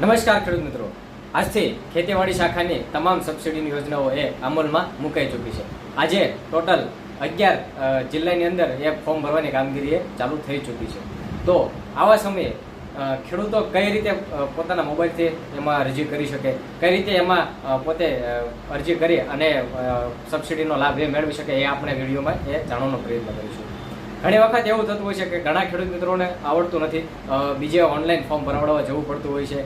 નમસ્કાર ખેડૂત મિત્રો. આજથી ખેતીવાડી શાખાની તમામ સબસિડીની યોજનાઓ એ અમલમાં મુકાઈ ચૂકી છે. આજે ટોટલ અગિયાર જિલ્લાની અંદર એ ફોર્મ ભરવાની કામગીરી એ ચાલુ થઈ ચૂકી છે. તો આવા સમયે ખેડૂતો કઈ રીતે પોતાના મોબાઈલથી એમાં અરજી કરી શકે, કઈ રીતે એમાં પોતે અરજી કરી અને સબસિડીનો લાભ એ મેળવી શકે એ આપણે વિડીયોમાં એ જાણવાનો પ્રયત્ન કરીશું. ઘણી વખત એવું થતું હોય છે કે ઘણા ખેડૂત મિત્રોને આવડતું નથી બીજે ઓનલાઈન ફોર્મ ભરાવડાવવા જવું પડતું હોય છે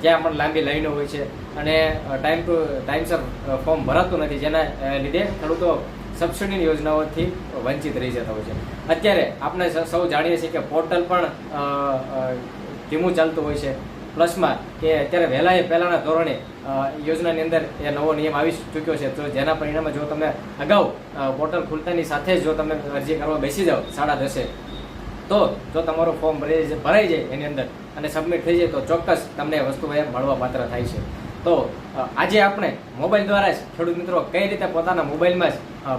ત્યાં પણ લાંબી લાઈનો હોય છે. અને ટાઈમ ટુ, ટાઈમસર ફોર્મ ભરાતું નથી, જેના લીધે ખેડૂતો સબસિડીની યોજનાઓથી વંચિત રહી જતા હોય છે. અત્યારે આપણે સ- જાણીએ છીએ કે પોર્ટલ પણ ધીમું ચાલતું હોય છે. પ્લસમાં કે અત્યારે વહેલા એ પહેલાંના ધોરણે યોજનાની અંદર એ નવો નિયમ આવી ચૂક્યો છે. તો જેના પરિણામે જો તમે અગાઉ પોર્ટલ ખુલતાની સાથે જ જો તમે અરજી કરવા બેસી જાઓ સાડા દસે, તો, જો તમારું ફોર્મ ભરાઈ ભરાઈ જાય એની અંદર અને સબમિટ થઈ જાય તો ચોક્કસ તમને વસ્તુ એ મળવા પાત્ર થાય છે. તો આજે આપણે મોબાઈલ દ્વારા જ ખેડૂત મિત્રો કઈ રીતે પોતાના મોબાઈલમાં જ અ,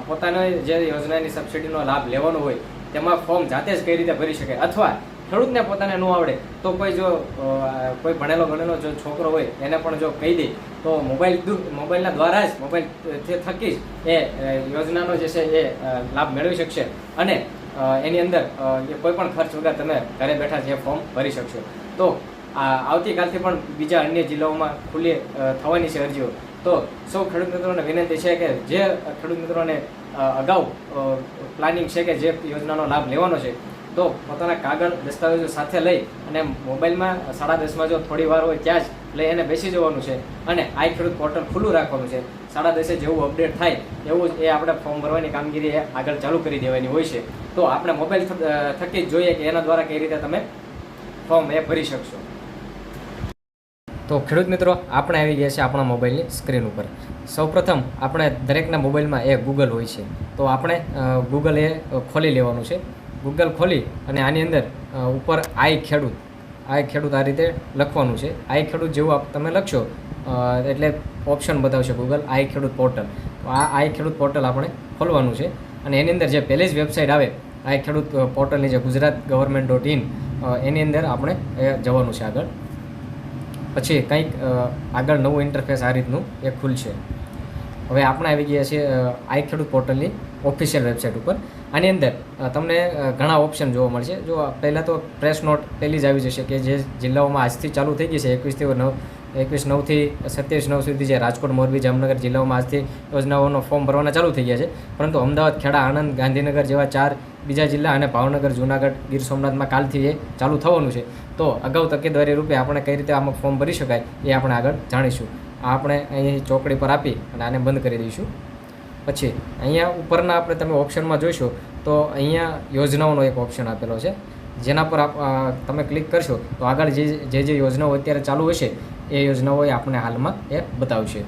જે યોજનાની સબસિડીનો લાભ લેવાનો હોય તેમાં ફોર્મ જાતે જ કઈ રીતે ભરી શકે અથવા ખેડૂતને પોતાને ન આવડે તો કોઈ જો કોઈ ભણેલો ગણેલો જો છોકરો હોય એને પણ જો કહી દે તો મોબાઈલ મોબાઈલના દ્વારા જ મોબાઈલ થકી જ એ યોજનાનો જે છે એ લાભ મેળવી શકશે અને એની અંદર કોઈ પણ ખર્ચ વગર તમે ઘરે બેઠા જે ફોર્મ ભરી શકશો. તો આવતીકાલથી પણ બીજા અન્ય જિલ્લાઓમાં ખુલ્લી થવાની છે અરજીઓ. તો સૌ ખેડૂત મિત્રોને વિનંતી છે કે જે ખેડૂત મિત્રોને અગાઉ પ્લાનિંગ છે કે જે યોજનાનો લાભ લેવાનો છે, તો પોતાના કાગળ, દસ્તાવેજો સાથે લઈ અને મોબાઈલમાં સાડા દસમાં જો થોડી વાર હોય ત્યાં જ લઈ એને બેસી જવાનું છે અને આઈ ખેડૂત પોર્ટલ ખુલ્લું રાખવાનું છે. સાડા દસે જેવું અપડેટ થાય એવું જ એ આપણે ફોર્મ ભરવાની કામગીરી આગળ ચાલુ કરી દેવાની હોય છે. તો આપણે મોબાઈલ થકી જ જોઈએ કે એના દ્વારા કઈ રીતે તમે ફોર્મ એ ભરી શકશો. તો ખેડૂત મિત્રો, આપણે આવી ગયા છે આપણા મોબાઈલની સ્ક્રીન ઉપર. સૌપ્રથમ આપણે દરેકના મોબાઈલમાં એ ગૂગલ હોય છે. તો આપણે ગૂગલ એ ખોલી લેવાનું છે. ગૂગલ ખોલી અને આની અંદર ઉપર આઈ ખેડૂત. આઈ ખેડૂત આ રીતે લખવાનું છે. આઈ ખેડૂત જેવું આપ તમે લખશો એટલે ઓપ્શન બતાવશે ગૂગલ આઈ ખેડૂત પોર્ટલ. આ આઈ ખેડૂત પોર્ટલ આપણે ખોલવાનું છે. અને એની અંદર જે પહેલી જ વેબસાઇટ આવે, આઈ ખેડૂત પોર્ટલની જે ગુજરાત ગવર્મેન્ટ ડોટ ઇન એની અંદર આપણે જવાનું છે આગળ. પછી કંઈક આગળ નવું ઇન્ટરફેસ આ રીતનું એ ખુલશે. હવે આપણે આવી ગયા છીએ આઈ ખેડૂત પોર્ટલની ઓફિશિયલ વેબસાઇટ ઉપર. આની અંદર તમને ઘણા ઓપ્શન જોવા મળશે. જો પહેલાં તો પ્રેસ નોટ પહેલી જ આવી જશે કે જે જિલ્લાઓમાં આજથી ચાલુ થઈ ગઈ છે, એકવીસથી નવ એકવીસ નવથી સત્યાવીસ નવ સુધી જે રાજકોટ, મોરબી, જામનગર જિલ્લાઓમાં આજથી યોજનાઓનો ફોર્મ ભરવાના ચાલુ થઈ ગયા છે. પરંતુ અમદાવાદ, ખેડા, આણંદ, ગાંધીનગર જેવા ચાર બીજા જિલ્લા અને ભાવનગર, જુનાગઢ, ગીર સોમનાથમાં કાલથી એ ચાલુ થવાનું છે. તો અગાઉ તકેદારી રૂપે આપણે કઈ રીતે આમાં ફોર્મ ભરી શકાય એ આપણે આગળ જાણીશું. આ આપણે અહીં ચોકડી પર આપી અને આને બંધ કરી દઈશું. પછી અહીંયા ઉપરના આપણે તમે ઓપ્શનમાં જોઈશો તો અહીંયા યોજનાઓનો એક ઓપ્શન આપેલો છે. જેના પર આપ તમે ક્લિક કરશો તો આગળ જે જે જે યોજનાઓ અત્યારે ચાલુ હશે એ યોજનાઓ આપણને હાલમાં એ બતાવશે.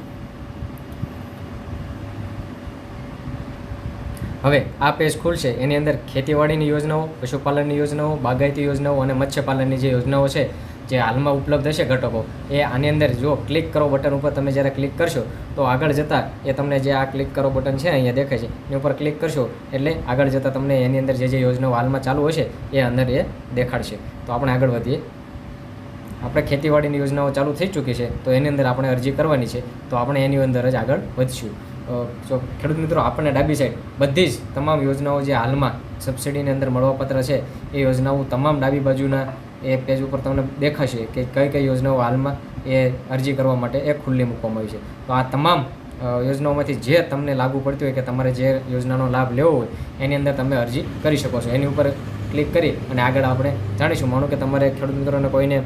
હવે આ પેજ ખુલશે, એની અંદર ખેતીવાડીની યોજનાઓ, પશુપાલનની યોજનાઓ, બાગાયતી યોજનાઓ અને મત્સ્યપાલનની જે યોજનાઓ છે, જે હાલમાં ઉપલબ્ધ હશે ઘટકો, એ આની અંદર જો ક્લિક કરો બટન ઉપર તમે જ્યારે ક્લિક કરશો, તો આગળ જતાં એ તમને જે આ ક્લિક કરો બટન છે અહીંયા દેખાય છે, એની ઉપર ક્લિક કરશો એટલે આગળ જતાં તમને એની અંદર જે જે યોજનાઓ હાલમાં ચાલુ હશે, એ અંદર એ દેખાડશે. તો આપણે આગળ વધીએ. આપણે ખેતીવાડીની યોજનાઓ ચાલુ થઈ ચૂકી છે, તો એની અંદર આપણે અરજી કરવાની છે, તો આપણે એની અંદર જ આગળ વધશું. જો ખેડૂત મિત્રો, આપણને ડાબી સાઈડ બધી જ તમામ યોજનાઓ જે હાલમાં સબસિડીની અંદર મળવાપાત્ર છે, એ યોજનાઓ તમામ ડાબી બાજુના એ પેજ ઉપર તમને દેખાશે કે કઈ કઈ યોજનાઓ હાલમાં એ અરજી કરવા માટે એ ખુલ્લી મૂકવામાં આવી છે. તો આ તમામ યોજનાઓમાંથી જે તમને લાગુ પડતી હોય કે તમારે જે યોજનાનો લાભ લેવો હોય, એની અંદર તમે અરજી કરી શકો છો. એની ઉપર ક્લિક કરી અને આગળ આપણે જાણીશું. માનો કે તમારે ખેડૂત મિત્રોને કોઈને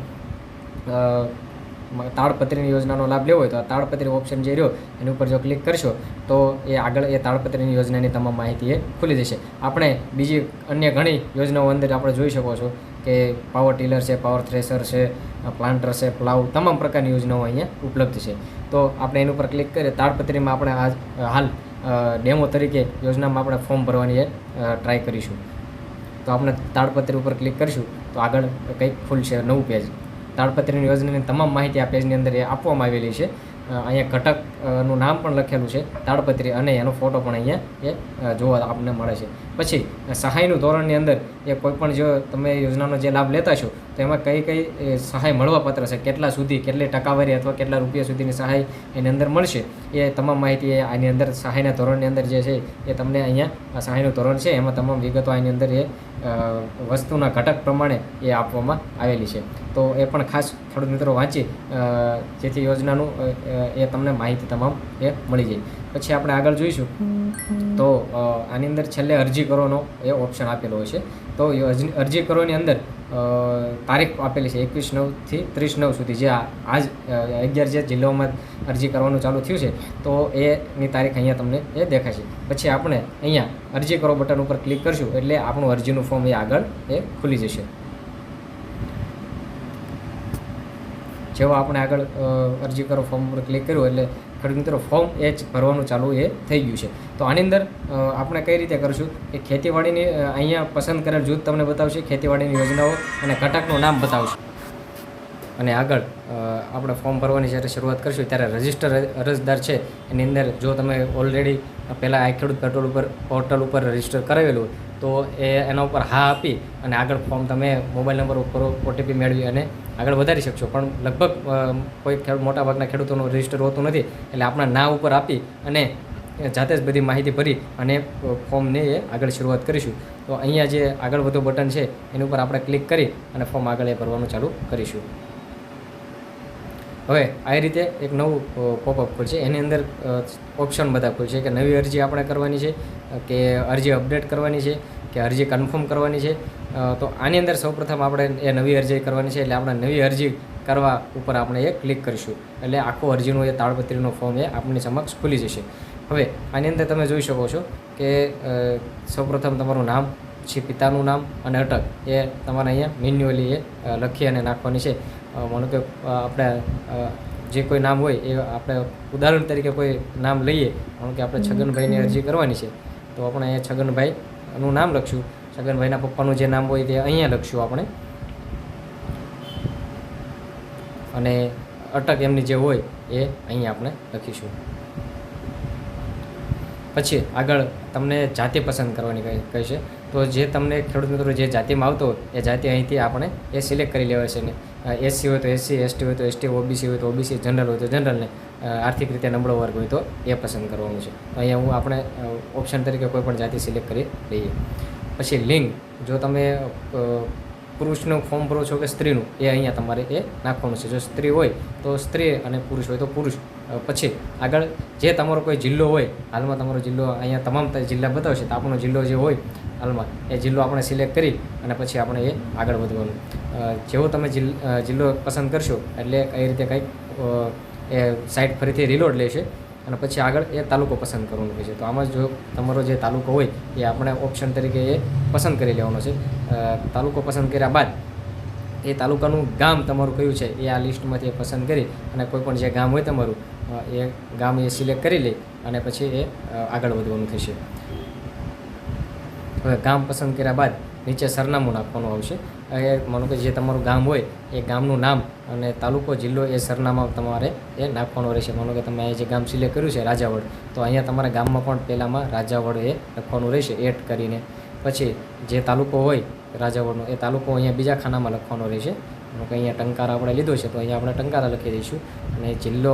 તાડપત્રીની યોજનાનો લાભ લેવો હોય તો આ તાડપત્રી ઓપ્શન જે રહ્યો, એની ઉપર જો ક્લિક કરશો, તો એ આગળ એ તાડપત્રીની યોજનાની તમામ માહિતી એ ખુલી જશે. આપણે બીજી અન્ય ઘણી યોજનાઓ અંદર આપણે જોઈ શકો છો કે પાવર ટીલર છે પાવર થ્રેસર છે પ્લાન્ટર છે પ્લાવ તમામ પ્રકારની યોજનાઓ અહીંયા ઉપલબ્ધ છે. તો આપણે એની ઉપર ક્લિક કરીએ તાડપત્રીમાં આપણે આજ, હાલ ડેમો તરીકે યોજનામાં આપણે ફોર્મ ભરવાની ટ્રાય કરીશું. તો આપણે તાડપત્રી ઉપર ક્લિક કરીશું, તો આગળ કંઈક ખુલશે નવું પેજ તાડપત્રીની યોજનાની તમામ માહિતી આ પેજની અંદર આપવામાં આવેલી છે. અહીંયા ઘટકનું નામ પણ લખેલું છે, તાડપત્રી અને એનો ફોટો પણ અહીંયા એ જોવા આપણને મળે છે. પછી સહાયનું ધોરણની અંદર એ કોઈપણ જો તમે યોજનાનો જે લાભ લેતા છો, તો એમાં કઈ કઈ સહાય મળવાપાત્ર છે? કેટલા સુધી કેટલી ટકાવારી અથવા કેટલા રૂપિયા સુધીની સહાય એની અંદર મળશે? એ તમામ માહિતી આની અંદર સહાયના ધોરણની અંદર જે છે એ તમને અહીંયા સહાયનું ધોરણ છે, એમાં તમામ વિગતો આની અંદર એ વસ્તુના ઘટક પ્રમાણે એ આપવામાં આવેલી છે. તો એ પણ ખાસ ખેડૂત મિત્રો વાંચી જેથી યોજનાનું એ તમને માહિતી તમામ એ મળી જાય. પછી આપણે આગળ જોઈશું. તો આની અંદર છેલ્લે અરજી કરવાનો એ ઓપ્શન આપેલો હોય છે. તો અરજી કરોની અંદર તારીખ આપેલી છે, એકવીસ નવથી ત્રીસ નવ સુધી જે આજ અગિયાર જે જિલ્લાઓમાં અરજી કરવાનું ચાલુ થયું છે, તો એની તારીખ અહીંયા તમને એ દેખાશે. પછી આપણે અહીંયા અરજી કરો બટન ઉપર ક્લિક કરશું, એટલે આપણું અરજીનું ફોર્મ એ આગળ એ ખુલી જશે. જેવો આપણે આગળ અરજી કરો ફોર્મ ઉપર ક્લિક કર્યું, એટલે ખેડૂત મિત્રો, ફોર્મ એ ભરવાનું ચાલુ એ થઈ ગયું છે. તો આની અંદર આપણે કઈ રીતે કરશું કે ખેતીવાડીની અહીંયા પસંદ કરેલ જૂથ તમને બતાવશે, ખેતીવાડીની યોજનાઓ અને ઘટકનું નામ બતાવશે. અને આગળ આપણે ફોર્મ ભરવાની જ્યારે શરૂઆત કરીશું ત્યારે રજિસ્ટર અરજદાર છે. એની અંદર જો તમે ઓલરેડી પહેલાં આ ખેડૂત પેટ્રોલ ઉપર, પોર્ટલ ઉપર રજિસ્ટર કરાવેલું તો એ એના ઉપર હા આપી અને આગળ ફોર્મ તમે મોબાઈલ નંબર ઉપર ઓટીપી મેળવી અને આગળ વધારી શકશો. પણ લગભગ કોઈ ખેડૂત મોટાભાગના ખેડૂતોનું રજિસ્ટર હોતું નથી, એટલે આપણા ના ઉપર આપી અને જાતે જ બધી માહિતી ભરી અને ફોર્મને એ આગળ શરૂઆત કરીશું. તો અહીંયા જે આગળ વધુ બટન છે, એની ઉપર આપણે ક્લિક કરી અને ફોર્મ આગળ એ ભરવાનું ચાલુ કરીશું. હવે, આ રીતે એક નવું પોપઅપ ખુલશે. એની અંદર ઓપ્શન બધા ખુલશે કે નવી અરજી આપણે કરવાની છે, કે અરજી અપડેટ કરવાની છે, કે અરજી કન્ફર્મ કરવાની છે. તો આની અંદર સૌપ્રથમ આપણે એ નવી અરજી કરવાની છે એટલે આપણે નવી અરજી કરવા ઉપર આપણે એ ક્લિક કરીશું. એટલે આખું અરજીનું એ તાળપત્રીનું ફોર્મ એ આપણી સમક્ષ ખુલી જશે. હવે આની અંદર તમે જોઈ શકો છો કે સૌપ્રથમ તમારું નામ, પછી પિતાનું નામ અને અટક એ તમારે અહીંયા મેન્યુઅલી એ લખી અને નાખવાની છે. માનો કે આપણે જે કોઈ નામ હોય એ આપણે ઉદાહરણ તરીકે કોઈ નામ લઈએ, માનો કે આપણે છગનભાઈની અરજી કરવાની છે, તો આપણે અહીંયા છગનભાઈનું નામ લખશું. છગનભાઈના પપ્પાનું જે નામ હોય તે અહીંયા લખશું આપણે. અને અટક એમની જે હોય એ અહીંયા આપણે લખીશું. પછી આગળ તમને જાતિ પસંદ કરવાની કહે કહેશે. તો જે તમને ખેડૂત મિત્રો જે જાતિમાં આવતો એ જાતિ અહીંથી આપણે એ સિલેક્ટ કરી લેવાય છે ને. એસસી હોય તો એસસી એસટી હોય તો એસટી ઓબીસી હોય તો ઓબીસી જનરલ હોય તો જનરલને આર્થિક રીતે નબળો વર્ગ હોય તો એ પસંદ કરવાનું છે. અહીંયા હું આપણે ઓપ્શન તરીકે કોઈ પણ જાતિ સિલેક્ટ કરી લઈએ. પછી લિંગ, જો તમે પુરુષનું ફોર્મ ભરો છો કે સ્ત્રીનું, એ અહીંયા તમારે એ નાખવાનું છે. જો સ્ત્રી હોય તો સ્ત્રી અને પુરુષ હોય તો પુરુષ. પછી આગળ જે તમારો કોઈ જિલ્લો હોય, હાલમાં તમારો જિલ્લો અહીંયા તમામ જિલ્લા બતાવશે તો આપણો જિલ્લો જે હોય, હાલમાં, એ જિલ્લો આપણે સિલેક્ટ કરી અને પછી આપણે એ આગળ વધવાનું. જેવો તમે જિલ્લો પસંદ કરશો, એટલે કઈ રીતે કંઈક એ સાઇટ ફરીથી રિલોડ લેશે. અને પછી આગળ એ તાલુકો પસંદ કરવાનો હોય છે. તો આમાં જો તમારો જે તાલુકો હોય, એ આપણે ઓપ્શન તરીકે એ પસંદ કરી લેવાનો છે. તાલુકો પસંદ કર્યા બાદ એ તાલુકાનું ગામ તમારું કયું છે, એ આ લિસ્ટમાંથી પસંદ કરી અને કોઈ પણ જે ગામ હોય તમારું એ ગામ એ સિલેક્ટ કરી લે અને પછી એ આગળ વધવાનું થશે. હવે ગામ પસંદ કર્યા બાદ નીચે સરનામું નાખવાનું આવશે. એ માનો કે જે તમારું ગામ હોય, એ ગામનું નામ અને તાલુકો, જિલ્લો એ સરનામા તમારે એ નાખવાનો રહેશે. માનો કે તમે જે ગામ સિલેક્ટ કર્યું છે રાજાવડ, તો અહીંયા તમારા ગામમાં પણ પહેલાંમાં રાજાવડ એ લખવાનું રહેશે, એડ કરીને. પછી જે તાલુકો હોય રાજાવડનો, એ તાલુકો અહીંયા બીજા ખાનામાં લખવાનો રહેશે. કે અહીંયા ટંકાર આપણે લીધો છે, તો અહીંયા આપણે ટંકારા લખી દઈશું. અને જિલ્લો,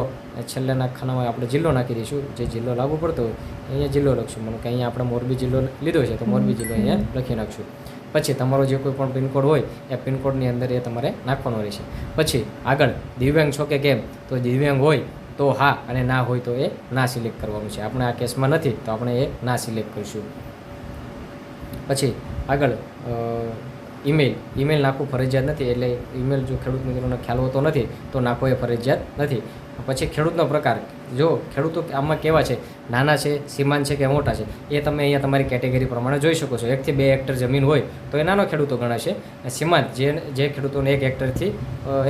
છેલ્લેના ખાનામાં આપણે જિલ્લો નાખી દઈશું. જે જિલ્લો લાગુ પડતો હોય, અહીંયા જિલ્લો લખશું. માનો કે અહીંયા આપણે મોરબી જિલ્લો લીધો છે, તો મોરબી જિલ્લો અહીંયા લખી નાખશું. પછી તમારો જે કોઈ પણ પિનકોડ હોય, એ પિનકોડની અંદર એ તમારે નાખવાનો રહેશે. પછી આગળ દિવ્યાંગ છો કે કેમ? તો દિવ્યાંગ હોય તો હા અને ના હોય તો એ ના સિલેક્ટ કરવાનું છે. આપણે આ કેસમાં નથી, તો આપણે એ ના સિલેક્ટ કરીશું. પછી આગળ ઈમેલ. ઈમેલ નાખવું ફરજિયાત નથી, એટલે ઈમેલ જો ખેડૂત મિત્રોને ખ્યાલ હોતો નથી, તો નાખવો એ ફરજિયાત નથી. પછી ખેડૂતનો પ્રકાર. જો ખેડૂતો આમાં કેવા છે? નાના છે સીમાંત છે કે મોટા છે? એ તમે અહીંયા તમારી કેટેગરી પ્રમાણે જોઈ શકો છો. એકથી બે હેક્ટર જમીન હોય તો એ નાનો ખેડૂતો ગણાશે. સીમાંત જે જે ખેડૂતોને એક હેક્ટરથી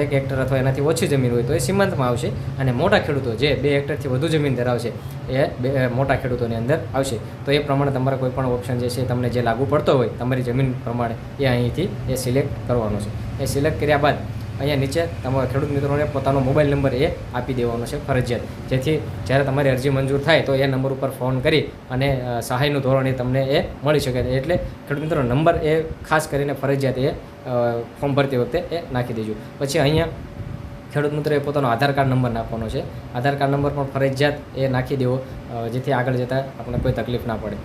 એક હેક્ટર અથવા એનાથી ઓછી જમીન હોય તો એ સીમાંતમાં આવશે. અને મોટા ખેડૂતો જે બે હેક્ટરથી વધુ જમીન ધરાવશે, એ બે મોટા ખેડૂતોની અંદર આવશે. તો એ પ્રમાણે તમારા કોઈ પણ ઓપ્શન જે છે તમને જે લાગુ પડતો હોય, તમારી જમીન પ્રમાણે એ અહીંથી એ સિલેક્ટ કરવાનો છે. એ સિલેક્ટ કર્યા બાદ અહીંયા નીચે તમારા ખેડૂત મિત્રોને પોતાનો મોબાઈલ નંબર એ આપી દેવાનો છે ફરજિયાત. જેથી જ્યારે તમારી અરજી મંજૂર થાય તો એ નંબર ઉપર ફોન કરી અને સહાયનું ધોરણ એ તમને એ મળી શકે. એટલે ખેડૂત મિત્રો, નંબર એ ખાસ કરીને ફરજિયાત એ ફોર્મ ભરતી વખતે એ નાખી દેજો. પછી અહીંયા ખેડૂત મિત્રોએ પોતાનો આધાર કાર્ડ નંબર નાખવાનો છે. આધાર કાર્ડ નંબર પણ ફરજિયાત એ નાખી દેવો જેથી આગળ જતાં આપણને કોઈ તકલીફ ના પડે.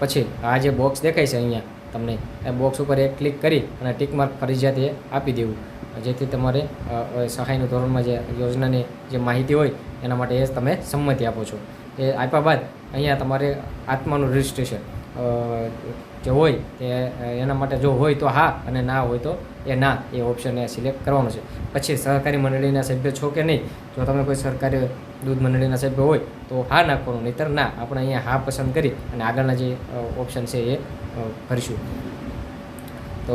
પછી આ જે બોક્સ દેખાય છે અહીંયા તમને, એ બોક્સ ઉપર એક ક્લિક કરી અને ટીક માર્ક ફરજિયાત એ આપી દેવું. જેથી તમારે સહાયનું ધોરણમાં જે યોજનાની જે માહિતી હોય, એના માટે એ તમે સંમતિ આપો છો. એ આપ્યા બાદ અહીંયા તમારે આત્માનું રજિસ્ટ્રેશન જે હોય તે એના માટે જો હોય તો હા અને ના હોય તો એ ના, એ ઓપ્શન એ સિલેક્ટ કરવાનો છે. પછી સહકારી મંડળીના સભ્ય છો કે નહીં, જો તમે કોઈ સરકારી દૂધ મંડળીના સભ્ય હોય તો હા નાખવાનું, નહીંતર ના, આપણે અહીંયા હા પસંદ કરી અને આગળના જે ઓપ્શન છે એ ભરીશું. તો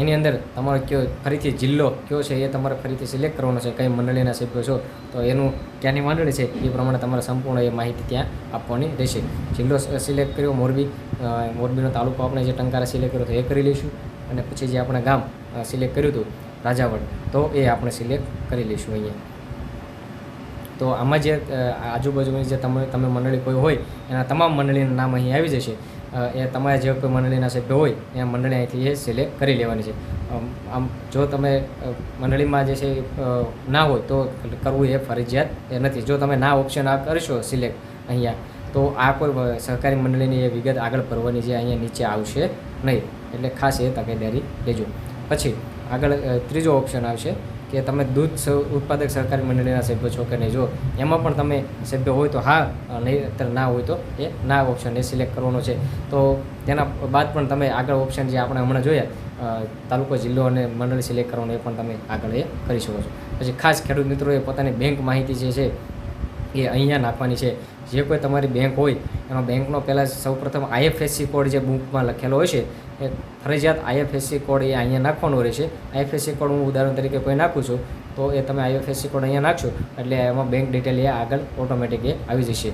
એની અંદર તમારો કયો ફરીથી જિલ્લો કયો છે એ તમારે ફરીથી સિલેક્ટ કરવાનો છે, કઈ મંડળીના સભ્યો છો, તો એનું ક્યાંની મંડળી છે એ પ્રમાણે તમારે સંપૂર્ણ એ માહિતી ત્યાં આપવાની રહેશે. જિલ્લો સિલેક્ટ કર્યો, મોરબી મોરબીનો તાલુકો આપણે જે ટંકારા સિલેક્ટ કર્યો તો એ કરી લઈશું. અને પછી જે આપણે ગામ સિલેક્ટ કર્યું હતું, રાજાવડ, તો એ આપણે સિલેક્ટ કરી લઈશું અહીંયા. તો આમાં જે આજુબાજુની જે તમે તમે મંડળી કોઈ હોય, એના તમામ મંડળીના નામ અહીં આવી જશે. એ તમારા જે કોઈ મંડળીના સભ્ય હોય, એ મંડળી અહીંથી એ સિલેક્ટ કરી લેવાની છે. આમ, જો તમે મંડળીમાં જે છે ના હોય, તો કરવું એ ફરજિયાત એ નથી. જો તમે ના ઓપ્શન આ કરશો સિલેક્ટ અહીંયા, તો આ કોઈ સહકારી મંડળીની એ વિગત આગળ ભરવાની જે અહીંયા નીચે આવશે નહીં. એટલે ખાસ એ તકેદારી લેજો. પછી આગળ ત્રીજો ઓપ્શન આવશે. કે તમે દૂધ ઉત્પાદક સહકારી મંડળીના સભ્ય છો કે નહીં? જો એમાં પણ તમે સભ્ય હોય તો હા, નહીં ના હોય તો એ ના ઓપ્શન એ સિલેક્ટ કરવાનો છે. તો તેના બાદ પણ તમે આગળ ઓપ્શન જે આપણે હમણાં જોયા તાલુકો, જિલ્લો અને મંડળ સિલેક્ટ કરવાનું એ પણ તમે આગળ એ કરી શકો છો. પછી ખાસ ખેડૂત મિત્રોએ પોતાની બેંક માહિતી જે છે એ અહીંયા નાખવાની છે. જે કોઈ તમારી બેંક હોય, એમાં બેંકનો પહેલાં સૌપ્રથમ આઈએફએસસી કોડ જે બુકમાં લખેલો હોય છે ફરજિયાત આઈએફએસસી કોડ એ અહીંયા નાખવાનો રહેશે આઈએફએસસી કોડ હું ઉદાહરણ તરીકે કોઈ નાખું છું, તો એ તમે આઈએફએસસી કોડ અહીંયા નાખશો, એટલે એમાં બેંક ડિટેલ એ આગળ ઓટોમેટિક એ આવી જશે.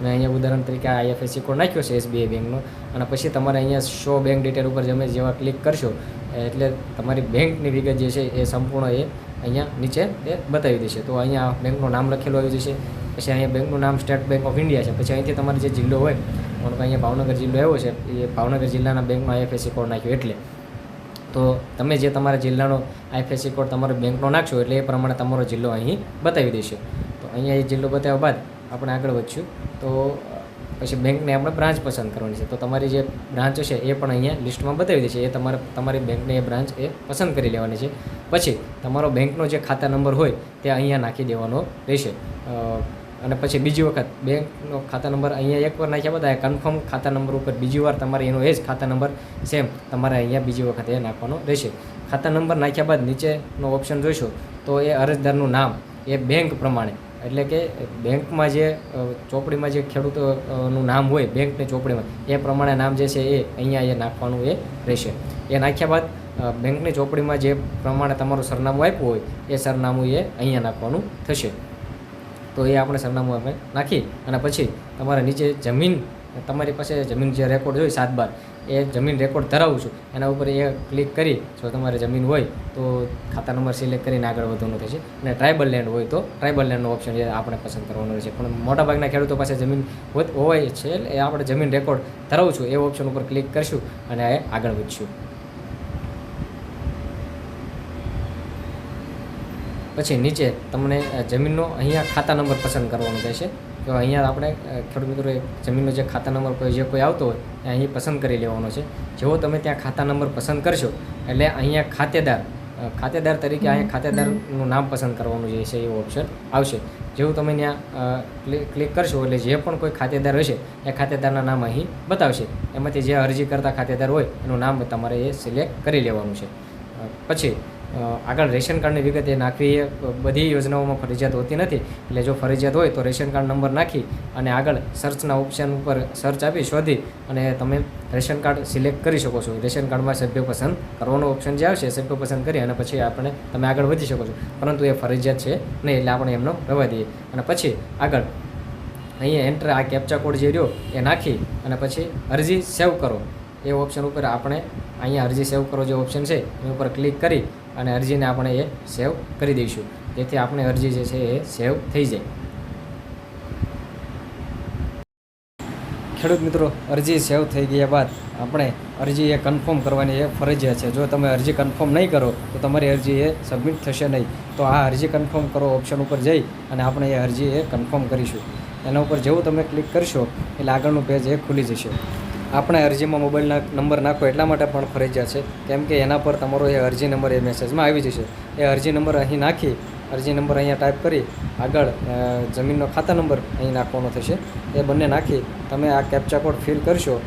મેં અહીંયા ઉદાહરણ તરીકે આઈએફએસસી કોડ નાખ્યો છે એસબીઆઈ બેંકનો અને પછી તમારે અહીંયા શો બેંક ડિટેલ ઉપર તમે જેવા ક્લિક કરશો, એટલે તમારી બેંકની વિગત જે છે એ સંપૂર્ણ એ અહીંયા નીચે એ બતાવી દેશે. તો અહીંયા બેંકનું નામ લખેલું આવી જશે. પછી અહીંયા બેંકનું નામ સ્ટેટ બેંક ઓફ ઇન્ડિયા છે. પછી અહીંથી તમારે જે જિલ્લો હોય પણ અહીંયા ભાવનગર જિલ્લો આવ્યો છે, એ ભાવનગર જિલ્લાના બેંકનો આઈએફએસસી કોડ નાખ્યો એટલે. તો તમે જે તમારા જિલ્લાનો આઈએફએસસી કોડ તમારો બેંકનો નાખશો એટલે એ પ્રમાણે તમારો જિલ્લો અહીં બતાવી દેશે. તો અહીંયા એ જિલ્લો બતાવ્યા બાદ આપણે આગળ વધશું. તો પછી બેંકને આપણે બ્રાન્ચ પસંદ કરવાની છે. તો તમારી જે બ્રાન્ચ છે એ પણ અહીંયા લિસ્ટમાં બતાવી દેશે. એ તમારે, તમારી બેંકની એ બ્રાન્ચ એ પસંદ કરી લેવાની છે. પછી તમારો બેંકનો જે ખાતા નંબર હોય તે અહીંયા નાખી દેવાનો રહેશે. અને પછી બીજી વખત બેંકનો ખાતા નંબર અહીંયા એકવાર નાખ્યા બધા કન્ફર્મ ખાતા નંબર ઉપર બીજી વાર તમારે એનો એ જ ખાતા નંબર સેમ તમારે અહીંયા બીજી વખત એ નાખવાનો રહેશે. ખાતા નંબર નાખ્યા બાદ નીચેનો ઓપ્શન જોઈશો તો એ અરજદારનું નામ, એ બેંક પ્રમાણે. એટલે કે બેંકમાં જે ચોપડીમાં જે ખેડૂતોનું નામ હોય, બેંકની ચોપડીમાં, એ પ્રમાણે નામ જે છે એ અહીંયા એ નાખવાનું એ રહેશે. એ નાખ્યા બાદ બેંકની ચોપડીમાં જે પ્રમાણે તમારું સરનામું આપ્યું હોય, એ સરનામું એ અહીંયા નાખવાનું થશે. તો એ આપણે સરનામું અમે નાખી અને પછી તમારે નીચે જમીન, તમારી પાસે જમીન જે રેકોર્ડ હોય સાત બાર, એ જમીન રેકોર્ડ ધરાવું છું. એના ઉપર એ ક્લિક કરી, જો તમારે જમીન હોય તો ખાતા નંબર સિલેક્ટ કરીને આગળ વધવાનું થશે અને ટ્રાઇબલ લેન્ડ હોય તો ટ્રાઇબલ લેન્ડનો ઓપ્શન એ આપણે પસંદ કરવાનો રહેશે. પણ મોટાભાગના ખેડૂતો પાસે જમીન હોય છે એ આપણે જમીન રેકોર્ડ ધરાવું છું. એ ઓપ્શન ઉપર ક્લિક કરીશું અને આગળ વધશું. પછી નીચે તમને જમીનનો અહીંયા ખાતા નંબર પસંદ કરવાનો રહેશે. તો અહીંયા આપણે ખેડૂત મિત્રોએ જમીનનો જે ખાતા નંબર કોઈ જે કોઈ આવતો હોય એ અહીં પસંદ કરી લેવાનો છે. જેવો તમે ત્યાં ખાતા નંબર પસંદ કરશો એટલે અહીંયા ખાતેદાર ખાતેદાર તરીકે અહીંયા ખાતેદારનું નામ પસંદ કરવાનું જે છે એ ઓપ્શન આવશે. જેવું તમે ત્યાં ક્લિક ક્લિક કરશો એટલે જે પણ કોઈ ખાતેદાર હશે એ ખાતેદારના નામ અહીં બતાવશે. એમાંથી જે અરજી કરતા ખાતેદાર હોય એનું નામ તમારે એ સિલેક્ટ કરી લેવાનું છે. પછી આગળ રેશન કાર્ડની વિગત એ નાખવી એ બધી યોજનાઓમાં ફરજિયાત હોતી નથી. એટલે જો ફરજિયાત હોય તો રેશન કાર્ડ નંબર નાખી અને આગળ સર્ચના ઓપ્શન ઉપર સર્ચ આપી શોધી અને તમે રેશન કાર્ડ સિલેક્ટ કરી શકો છો. રેશન કાર્ડમાં સભ્ય પસંદ કરવાનો ઓપ્શન જે આવશે સભ્ય પસંદ કરી અને પછી આપણે તમે આગળ વધી શકો છો. પરંતુ એ ફરજિયાત છે નહીં એટલે આપણે એમનો રહેવા દઈએ. અને પછી આગળ અહીંયા એન્ટર આ કેપ્ચા કોડ જે રહ્યો એ નાખી અને પછી અરજી સેવ કરો. એ ઓપ્શન ઉપર આપણે અહીંયા અરજી સેવ કરો જે ઓપ્શન છે એ ઉપર ક્લિક કરી અને અરજીને આપણે એ સેવ કરી દઈશું. જેથી આપણે અરજી જે છે એ સેવ થઈ જાય. ખેડૂત મિત્રો, અરજી સેવ થઈ ગયા બાદ આપણે અરજી એ કન્ફર્મ કરવાની એ ફરજિયાત છે. જો તમે અરજી કન્ફર્મ નહીં કરો, તો તમારી અરજી એ સબમિટ થશે નહીં. તો આ અરજી કન્ફર્મ કરો ઓપ્શન ઉપર જઈ અને આપણે એ અરજી એ કન્ફર્મ કરીશું. એના ઉપર જેવું તમે ક્લિક કરશો, એટલે આગળનું પેજ એ ખુલી જશે. આપણે અરજીમાં મોબાઈલના નંબર નાખો એટલા માટે પણ ફરજિયાત છે. કેમ કે એના પર તમારો એ અરજી નંબર એ મેસેજમાં આવી જશે. એ અરજી નંબર અહીં નાખી, અરજી નંબર અહીંયા ટાઈપ કરી, આગળ જમીનનો ખાતા નંબર અહીં નાખવાનો થશે. એ બંને નાખી, તમે આ કેપ્ચા કોડ ફિલ કરશો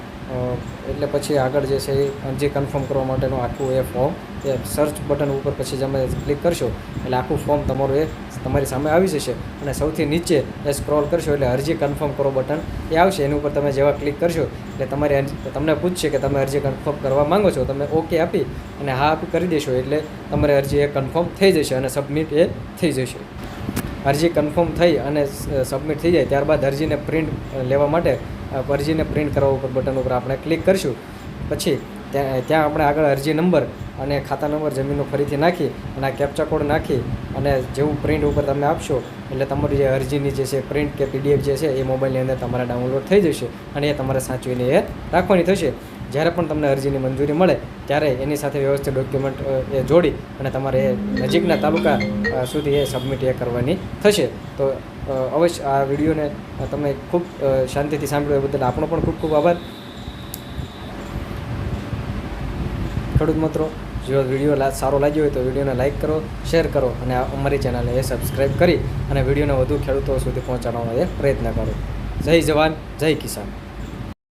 એટલે પછી આગળ જે છે એ અરજી કન્ફર્મ કરવા માટેનું આખું એ ફોર્મ એ સર્ચ બટન ઉપર પછી તમે ક્લિક કરશો, એટલે આખું ફોર્મ તમારું એ તમારી સામે આવી જશે અને સૌથી નીચે એ સ્ક્રોલ કરશો એટલે અરજી કન્ફર્મ કરો બટન એ આવશે. એની ઉપર તમે જેવા ક્લિક કરશો એટલે તમારી તમને પૂછશે કે તમે અરજી કન્ફર્મ કરવા માંગો છો તમે ઓકે આપી અને હા આપી કરી દેશો એટલે તમારી અરજી એ કન્ફર્મ થઈ જશે અને સબમિટ એ થઈ જશે. અરજી કન્ફર્મ થઈ અને સબમિટ થઈ જાય ત્યારબાદ અરજીને પ્રિન્ટ લેવા માટે અરજીને પ્રિન્ટ કરવા ઉપર બટન ઉપર આપણે ક્લિક કરીશું. પછી ત્યાં ત્યાં આપણે આગળ અરજી નંબર અને ખાતા નંબર જમીનનો ફરીથી નાખી અને આ કેપ્ચા કોડ નાખી અને જેવું પ્રિન્ટ ઉપર તમે આપશો, એટલે તમારી જે અરજીની જે છે પ્રિન્ટ કે પીડીએફ જે છે એ મોબાઈલની અંદર તમારે ડાઉનલોડ થઈ જશે અને એ તમારે સાચવીને એ રાખવાની થશે. જ્યારે પણ તમને અરજીની મંજૂરી મળે, ત્યારે એની સાથે વ્યવસ્થિત ડોક્યુમેન્ટ એ જોડી અને તમારે એ નજીકના તાલુકા સુધી એ સબમિટ એ કરવાની થશે. તો અવશ્ય આ વિડીયોને તમે ખૂબ શાંતિથી સાંભળ્યો એ બદલ આપણો પણ ખૂબ ખૂબ આભાર. ખેડૂત મિત્રો, જો વીડિયો સારો લાગ્યો હોય તો વિડીયોને લાઇક કરો, શેર કરો અને અમારી ચેનલને એ સબસ્ક્રાઈબ કરી અને વિડીયોને વધુ ખેડૂતો સુધી પહોંચાડવાનો એ પ્રયત્ન કરો. જય જવાન, જય કિસાન.